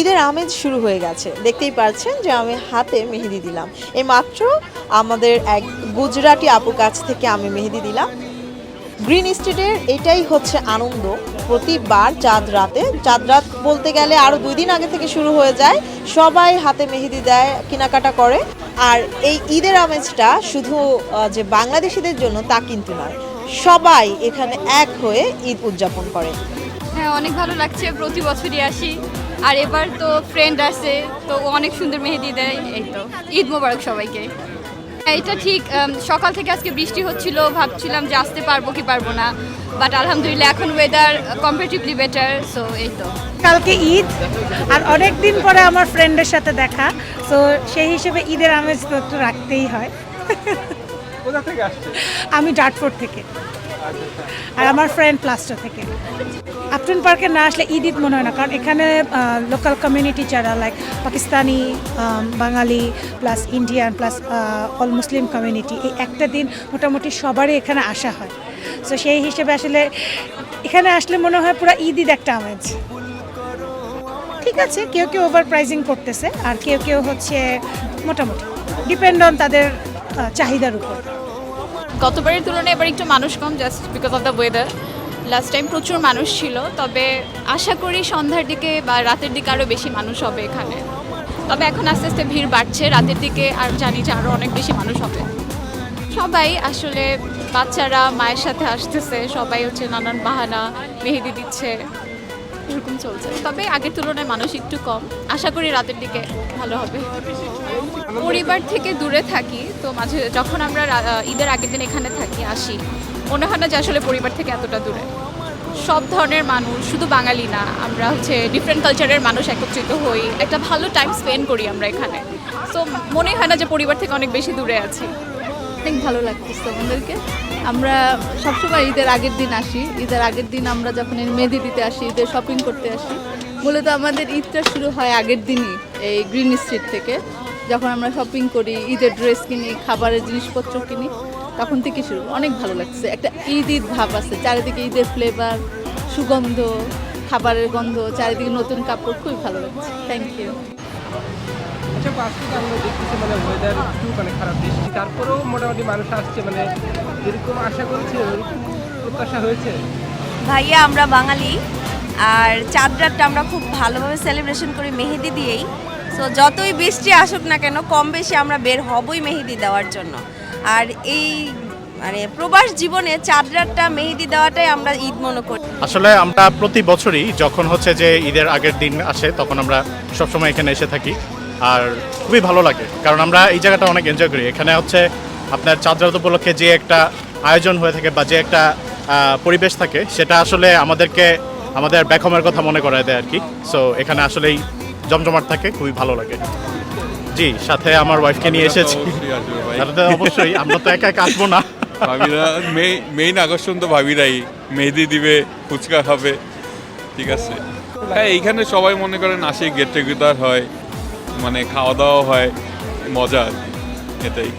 ঈদের আমেজ শুরু হয়ে গেছে। দেখতেই পাচ্ছেন যে আমি হাতে মেহেদি দিলাম। এই মাত্র আমাদের এক গুজরাটি আপুর কাছ থেকে আমি মেহেদি দিলাম। গ্রিন স্ট্রিটের এটাই হচ্ছে আনন্দ। প্রতিবার চাঁদ রাতে, চাঁদ রাত বলতে গেলে আরও দুই দিন আগে থেকে শুরু হয়ে যায়। সবাই হাতে মেহেদি দেয়, কেনাকাটা করে। আর এই ঈদের আমেজটা শুধু যে বাংলাদেশিদের জন্য তা কিন্তু নয়, সবাই এখানে এক হয়ে ঈদ উদযাপন করে। হ্যাঁ অনেক ভালো লাগছে। প্রতি বছরই আসি। আর এবার তো ফ্রেন্ড আছে তো অনেক সুন্দর মেহেদি দেয় এই তো। ঈদ মোবারক সবাইকে। হ্যাঁ, এটা ঠিক সকাল থেকে আজকে বৃষ্টি হচ্ছিল ভাবছিলাম যে আসতে পারব কি পারব না বাট আলহামদুলিল্লাহ এখন ওয়েদার কম্পারেটিভলি বেটার সো এই তো। কালকে ঈদ আর অনেক দিন পরে আমার ফ্রেন্ডের সাথে দেখা তো সেই হিসেবে ঈদের আমেজ তো একটু রাখতেই হয়। কোথা থেকে আসছে? আমি ডাটফোর্ড থেকে। আর আমার ফ্রেন্ড প্লাস্টার থেকে। আপটন পার্কে না আসলে ঈদ ঈদ মনে হয় না, কারণ এখানে লোকাল কমিউনিটি যারা like Pakistani Bengali plus Indian plus all Muslim community এই একটা দিন মোটামুটি সবারই এখানে আসা হয়। তো সেই হিসেবে আসলে এখানে আসলে মনে হয় পুরো ঈদ ঈদ একটা আমেজ ঠিক আছে, কেউ কেউ ওভার প্রাইজিং করতেছে, আর কেউ কেউ হচ্ছে মোটামুটি ডিপেন্ড অন তাদের চাহিদার উপর। গতবারের তুলনায় এবার একটু মানুষ কম just because of the weather last time প্রচুর মানুষ ছিল, তবে আশা করি সন্ধ্যার দিকে বা রাতের দিকে আরও বেশি মানুষ হবে এখানে। তবে এখন আস্তে আস্তে ভিড় বাড়ছে, রাতের দিকে আর জানি যে আরও অনেক বেশি মানুষ হবে। সবাই আসলে বাচ্চারা, মায়ের সাথে আসতেছে, সবাই হচ্ছে নানান বাহানা, মেহেদি দিচ্ছে। এরকম চলছে। তবে আগের তুলনায় মানুষ একটু কম। আশা করি রাতের দিকে ভালো হবে। পরিবার থেকে দূরে থাকি, তো মাঝে যখন আমরা ঈদের আগের দিন এখানে থাকি, আসি, মনে হয় না যে আসলে পরিবার থেকে এতটা দূরে। সব ধরনের মানুষ, শুধু বাঙালি না, আমরা হচ্ছে ডিফারেন্ট কালচারের মানুষ একত্রিত হই। একটা ভালো টাইম স্পেন্ড করি আমরা এখানে। সো মনে হয় না যে পরিবার থেকে অনেক বেশি দূরে আছি। অনেক ভালো লাগতেছে আমাদেরকে। আমরা সবসময় ঈদের আগের দিন আসি। ঈদের আগের দিন আমরা যখন মেহেদি দিতে আসি, ঈদের শপিং করতে আসি, মূলত আমাদের ঈদটা শুরু হয় আগের দিনই এই গ্রিন স্ট্রিট থেকে। যখন আমরা শপিং করি, ঈদের ড্রেস কিনি, খাবারের জিনিসপত্র কিনি, তখন থেকে শুরু। অনেক ভালো লাগছে। একটা ঈদ ঈদ ভাব আছে। চারিদিকে ঈদের ফ্লেভার সুগন্ধ, খাবারের গন্ধ, চারিদিকে নতুন কাপড়, খুবই ভালো লাগছে। থ্যাংক ইউ আচ্ছা আমরা দেখতেছি মানে ওয়েদার একটু মানে খারাপ বৃষ্টি তারপরেও মোটামুটি মানুষ আসছে মানে যেরকম আশা করেছে? ওরকম প্রত্যাশা হয়েছে? ভাইয়া আমরা বাঙালি আর চাঁদ রাতটা আমরা খুব ভালোভাবে সেলিব্রেশন করি মেহেদি দিয়েই। সো যতই বৃষ্টি আসুক না কেন কম বেশি আমরা বের হবই মেহেদি দেওয়ার জন্য। আর এই মানে প্রবাস জীবনে চাঁদ রাতটা মেহেদি দেওয়াটাই আমরা ঈদ মনে করি। আসলে আমরা প্রতি বছরই যখন হচ্ছে যে ঈদের আগের দিন আসে তখন আমরা সবসময় এখানে এসে থাকি। আর খুবই ভালো লাগে কারণ আমরা এই জায়গাটা অনেক এনজয় করি। এখানে হচ্ছে আপনার চাঁদরাত উপলক্ষে যে একটা আয়োজন হয়ে থাকে বা যে একটা পরিবেশ থাকে সেটা আসলে আমাদেরকে আমাদের ব্যাকহোমের কথা মনে করায় দেয় আর কি। সো এখানে আসলেই জমজমাট থাকে খুবই ভালো লাগে। জি সাথে আমার ওয়াইফকে নিয়ে এসেছি। অবশ্যই আমরা তো একা একা আসব না। ভাবিরা মেইন আকর্ষণ তো ভাবিরাই। মেহেদি দিবে ফুচকা খাবে ঠিক আছে। হ্যাঁ এইখানে সবাই মনে করেন আসে গেট টুগেদার হয় মানে খাওয়া দাওয়া হয় মজা এটাই।